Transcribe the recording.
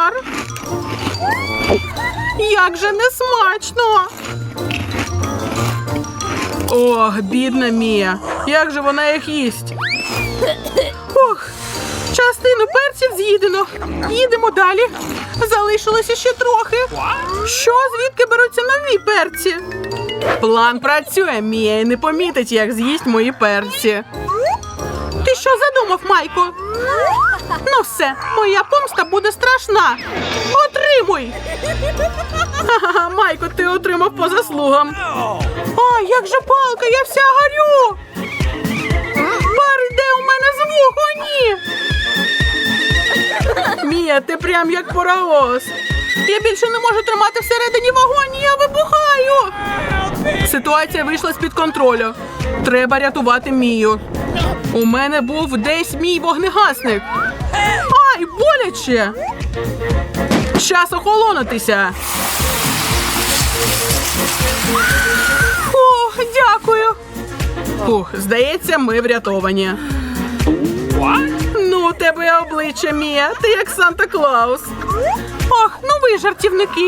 кошмар. Як же несмачно. Ох, бідна Мія. Як же вона їх їсть? Ох, частину перців з'їдено. Їдемо далі. Залишилося ще трохи. Що, звідки беруться нові перці? План працює, Мія і не помітить, як з'їсть мої перці. Ти що задумав, Майко? Ну моя помста буде страшна. Отримуй! Майко, ти отримав по заслугам. Ой, як же палка, я вся горю! Пар йде у мене з вух, о ні! Мія, ти прям як паровоз. Я більше не можу тримати всередині вагоні, я вибухаю. Ситуація вийшла з-під контролю. Треба рятувати Мію. У мене був десь мій вогнегасник. Боляче! Час охолонутися. Ох, дякую. Ух, здається, ми врятовані. Ну, у тебе обличчя Мія, ти як Санта Клаус. Ох, ну ви жартівники.